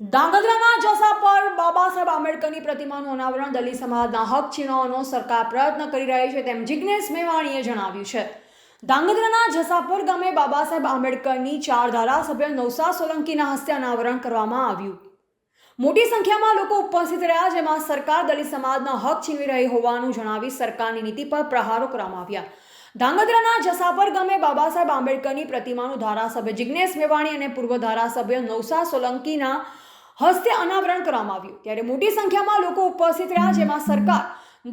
ધાંગધ્રાના જસા પર બાબા સાહેબ આંબેડકરની પ્રતિમાનું અનાવરણ દલિત સમાજના હક છીનવાનો સરકાર પ્રયત્ન કરી રહી છે તેમ જિજ્ઞેશ મેવાણીએ જણાવ્યું છે. ધાંગધ્રાના જસાપર ગામે બાબા સાહેબ આંબેડકરની ચાર ધારાસભ્ય નવસા સોલંકીના હસ્તે અનાવરણ કરવામાં આવ્યું. મોટી સંખ્યામાં લોકો ઉપસ્થિત રહ્યા, જેમાં સરકાર દલિત સમાજના હક છીનવી રહી હોવાનું જણાવી સરકારની નીતિ પર પ્રહારો કરવામાં આવ્યા. ધાંગધ્રાના જસાપર ગામે બાબા સાહેબ આંબેડકરની પ્રતિમાનું ધારાસભ્ય જિજ્ઞેશ મેવાણી અને પૂર્વ ધારાસભ્ય નવસા સોલંકીના હસ્તે અનાવરણ કરવામાં આવ્યું. ત્યારે મોટી સંખ્યામાં લોકો ઉપસ્થિત રહ્યા, જેમાં સરકાર,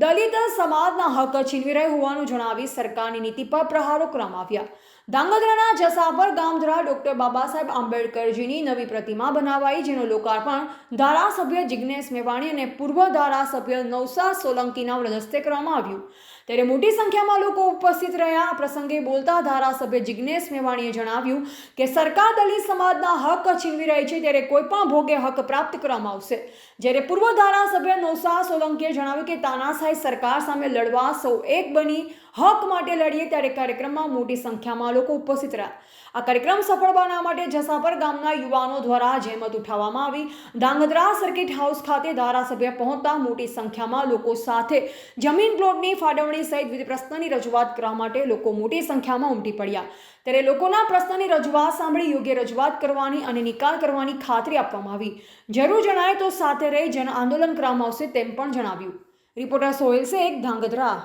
દલિત સમાજના હક છીનવી રહી હોવાનું જણાવી સરકારની નીતિ પર પ્રહારો કરવામાં આવ્યા. ધાંગધ્રાના જસાપર ગામ દ્વારા ડોક્ટર બાબા સાહેબ આંબેડકરજીની નવી પ્રતિમા બનાવાઈ, જેનું લોકાર્પણ ધારાસભ્ય જિજ્ઞેશ મેવાણી અને પૂર્વ ધારાસભ્ય નવસાર સોલંકીના હસ્તે કરવામાં આવ્યું. ત્યારે મોટી સંખ્યામાં લોકો ઉપસ્થિત રહ્યા. આ પ્રસંગે બોલતા ધારાસભ્ય જિજ્ઞેશ મેવાણીએ જણાવ્યું કે સરકાર દલિત સમાજના હક છીનવી રહી છે, ત્યારે કોઈપણ ભોગે હક પ્રાપ્ત કરવામાં આવશે. જ્યારે પૂર્વ ધારાસભ્ય નવસાર સોલંકીએ જણાવ્યું કે તાનાશાહી સરકાર સામે લડવા સૌ એક બની, હક માટે લડીએ, ત્યારે કાર્યક્રમમાં મોટી સંખ્યામાં લોકો ઉપસ્થિત રહ્યા. આ કાર્યક્રમ સફળ બનાવવા માટે જસાપર ગામના યુવાનો દ્વારા જહેમત ઉઠાવવામાં આવી. ધાંગધ્રા સર્કિટ હાઉસ ખાતે ધારાસભ્ય પહોંચતા મોટી સંખ્યામાં લોકો સાથે જમીન પ્લોટની ફાળવણી સહિત વિવિધ પ્રશ્નની રજૂઆત કરવા માટે લોકો મોટી સંખ્યામાં ઉમટી પડ્યા. ત્યારે લોકોના પ્રશ્નની રજૂઆત સાંભળી યોગ્ય રજૂઆત કરવાની અને નિકાલ કરવાની ખાતરી આપવામાં આવી. જરૂર જણાય તો સાથે રહી જન આંદોલન કરવામાં આવશે તેમ પણ જણાવ્યું. રિપોર્ટર સોહેલ શેખ, ધાંગધ્રા.